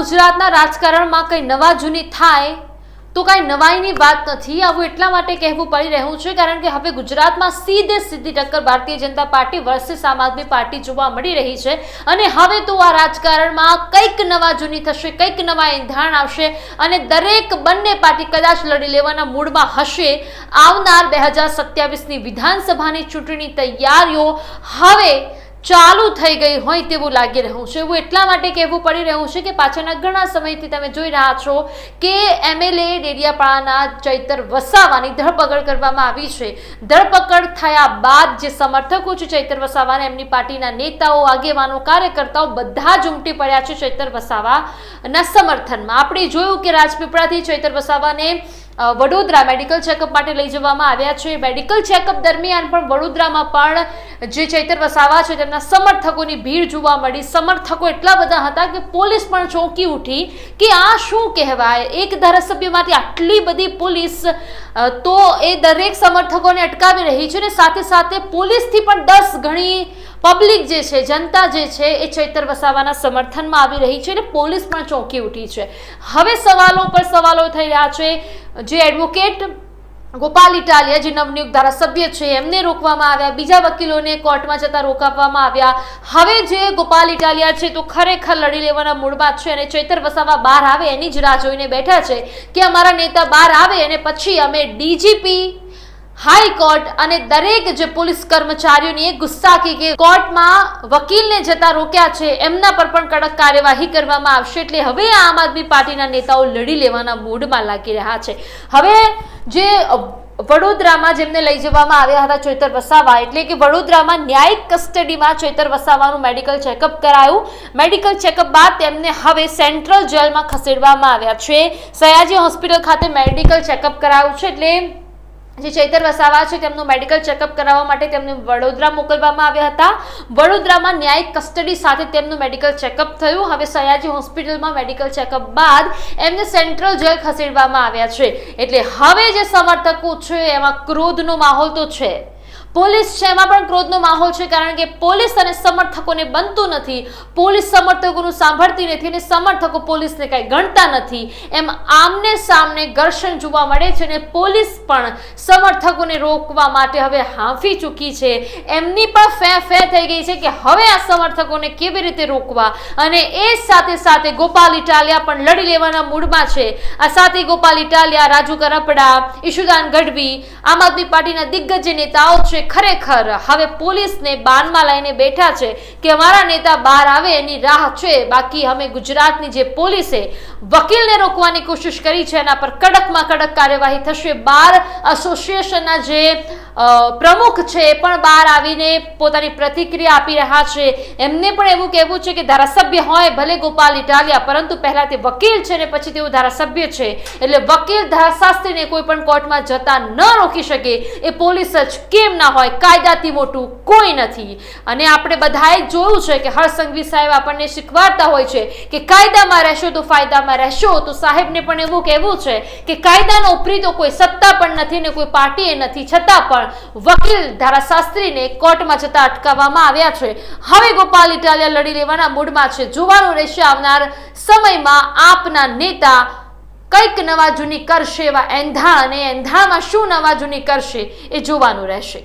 રાજકારણમાં કંઈ નવા જૂની થાય તો કાંઈ નવાઈની વાત નથી. આવું એટલા માટે કહેવું પડી રહ્યું છે કારણ કે હવે ગુજરાતમાં સીધે સીધી ટક્કર ભારતીય જનતા પાર્ટી વર્સેસ આમ આદમી પાર્ટી જોવા મળી રહી છે અને હવે તો આ રાજકારણમાં કંઈક નવા જૂની થશે, કંઈક નવા એંધાણ આવશે અને દરેક બંને પાર્ટી કદાચ લડી લેવાના મૂડમાં હશે. આવનાર બે હજાર સત્યાવીસની વિધાનસભાની ચૂંટણી તૈયારીઓ હવે ચાલુ થઈ ગઈ હોય તેવું લાગી રહ્યું છે. એવું એટલા માટે કહેવું પડી રહ્યું છે કે પાછળના ઘણા સમયથી તમે જોઈ રહ્યા છો કે એમએલએ ડેડિયાપાડાના ચૈતર વસાવાની ધરપકડ કરવામાં આવી છે. ધરપકડ થયા બાદ જે સમર્થકો છે ચૈતર વસાવાને એમની પાર્ટીના નેતાઓ, આગેવાનો, કાર્યકર્તાઓ બધા જ ઉમટી પડ્યા છે ચૈતર વસાવાના સમર્થનમાં. આપણે જોયું કે રાજપીપળાથી ચૈતર વસાવાને વડોદરા મેડિકલ ચેકઅપ માટે લઈ જવામાં આવ્યા છે. મેડિકલ ચેકઅપ દરમિયાન પણ વડોદરામાં પણ જે ચૈતર વસાવા છે, તેમના સમર્થકોની ભીડ જોવા મળી. સમર્થકો એટલા બધા હતા કે પોલીસ પણ ચોંકી ઉઠી કે આ શું કહેવાય? એક ધારાસભ્યમાંથી આટલી બધી પોલીસ તો એ દરેક સમર્થકોને અટકાવી રહી છે અને સાથે સાથે પોલીસથી પણ દસ ગણી પબ્લિક જે છે, જનતા જે છે, એ ચૈતર વસાવાના સમર્થનમાં આવી રહી છે અને પોલીસ પણ ચોંકી ઉઠી છે. હવે સવાલો પર સવાલો થઈ રહ્યા છે. જે એડવોકેટ ગોપાલ ઇટાલિયા, જે નવનિયુક્ત ધારાસભ્ય છે, એમને રોકવામાં આવ્યા, બીજા વકીલોને કોર્ટમાં જતા રોકાવવામાં આવ્યા. હવે જે ગોપાલ ઇટાલિયા છે, તો ખરેખર લડી લેવાના મૂળમાં છે અને ચૈતર વસાવા બહાર આવે એની જ રાહ જોઈને બેઠા છે કે અમારા નેતા બહાર આવે અને પછી અમે ડીજીપી હાઈકોર્ટ અને દરેક જે પોલીસ કર્મચારીઓની ગુસ્સા ગુસ્સાકી કે કોર્ટમાં વકીલને જતા રોક્યા છે, એમના પર પણ કડક કાર્યવાહી કરવામાં આવશે એટલે હવે આમ આદમી પાર્ટીના નેતાઓ લડી લેવાના મૂડમાં લાગી રહ્યા છે. હવે જે વડોદરામાં જેમને લઈ જવામાં આવ્યા હતા ચૈતર વસાવા, એટલે કે વડોદરામાં ન્યાયિક કસ્ટડીમાં ચૈતર વસાવાનું મેડિકલ ચેકઅપ કરાયું. મેડિકલ ચેકઅપ બાદ તેમને હવે સેન્ટ્રલ જેલમાં ખસેડવામાં આવ્યા છે. સયાજી હોસ્પિટલ ખાતે મેડિકલ ચેકઅપ કરાયું છે, એટલે જે ચૈતર વસાવા છે, તેમનું મેડિકલ ચેકઅપ કરાવવા માટે તેમને વડોદરા મોકલવામાં આવ્યા હતા. વડોદરામાં ન્યાયિક કસ્ટડી સાથે તેમનું મેડિકલ ચેકઅપ થયું. હવે સયાજી હોસ્પિટલમાં મેડિકલ ચેકઅપ બાદ એમને સેન્ટ્રલ જેલ ખસેડવામાં આવ્યા છે. એટલે હવે જે સમર્થકો છે, એમાં ક્રોધનો માહોલ તો છે. પોલીસ છે, એમાં પણ ક્રોધનો માહોલ છે, કારણ કે પોલીસ અને સમર્થકોને બનતું નથી. પોલીસ સમર્થકોનું સાંભળતી નથી અને સમર્થકો પોલીસને કાંઈ ગણતા નથી. એમ આમને સામને ઘર્ષણ જોવા મળે છે અને પોલીસ પણ સમર્થકોને રોકવા માટે હવે હાંફી ચૂકી છે. એમની પણ ફે ફે થઈ ગઈ છે કે હવે આ સમર્થકોને કેવી રીતે રોકવા? અને એ સાથે સાથે ગોપાલ ઇટાલિયા પણ લડી લેવાના મૂડમાં છે. આ સાથે ગોપાલ ઇટાલિયા, રાજુ કરપડા, ઈશુદાન ગઢવી, આમ આદમી પાર્ટીના દિગ્ગજ નેતાઓ છે. ખરેખર હવે પોલીસને બાનમાં લઈને બેઠા છે કે અમારા નેતા બહાર આવે એની રાહ છે. બાકી અમે ગુજરાતની જે પોલીસે વકીલને રોકવાની કોશિશ કરી છે, એના પર કડકમાં કડક કાર્યવાહી થશે. બાર એસોસિએશનના જે પ્રમુખ છે એ પણ બહાર આવીને પોતાની પ્રતિક્રિયા આપી રહ્યા છે. એમને પણ એવું કહેવું છે કે ધારાસભ્ય હોય ભલે ગોપાલ ઇટાલિયા, પરંતુ પહેલા તે વકીલ છે ને પછી તેઓ ધારાસભ્ય છે. એટલે વકીલ ધારાશાસ્ત્રીને કોઈ પણ કોર્ટમાં જતા ન રોકી શકે. એ પોલીસ જ કેમ ના હોય? કાયદાથી મોટું કોઈ નથી. અને આપણે બધાએ જોયું છે કે હરસંઘવી સાહેબ આપણને શીખવાડતા હોય છે કે કાયદામાં રહેશો તો ફાયદામાં રહેશો. તો સાહેબને પણ એવું કહેવું છે કે કાયદાનો ઉપરી તો કોઈ સત્તા પણ નથી ને કોઈ પાર્ટીએ નથી. છતાં પણ વકીલ ધારાશાસ્ત્રીને કોર્ટમાં જતા અટકાવવામાં આવ્યા છે. હવે ગોપાલ ઇટાલિયા લડી લેવાના મૂડમાં છે. જોવાનું રહેશે આવનાર સમયમાં આપના નેતા કંઈક નવા જૂની કરશે એવા એંધાણ, અને એંધાણમાં શું નવા જૂની કરશે એ જોવાનું રહેશે.